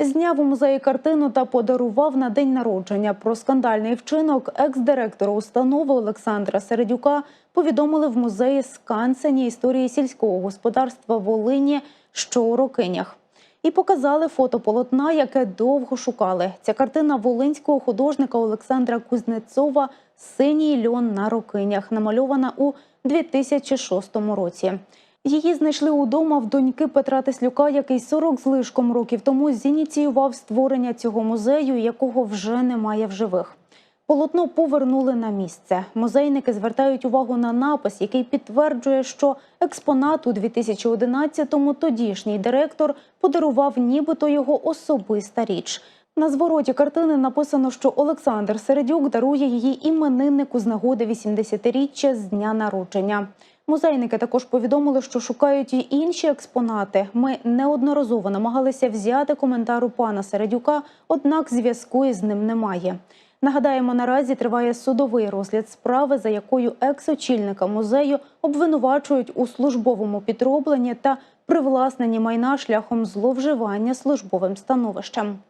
Зняв у музеї картину та подарував на день народження. Про скандальний вчинок екс-директора установи Олександра Середюка повідомили в музеї скансені історії сільського господарства Волині, що у Рокинях. І показали фото полотна, яке довго шукали. Ця картина волинського художника Олександра Кузнецова Синій льон на Рокинях, намальована у 2006 році. Її знайшли удома в доньки Петра Теслюка, який 40 з лишком років тому зініціював створення цього музею, якого вже немає в живих. Полотно повернули на місце. Музейники звертають увагу на напис, який підтверджує, що експонат у 2011-му тодішній директор подарував нібито його особиста річ. На звороті картини написано, що Олександр Середюк дарує її імениннику з нагоди 80-річчя з дня народження. Музейники також повідомили, що шукають і інші експонати. Ми неодноразово намагалися взяти коментар у пана Середюка, однак зв'язку із ним немає. Нагадаємо, наразі триває судовий розгляд справи, за якою екс-очільника музею обвинувачують у службовому підробленні та привласненні майна шляхом зловживання службовим становищем.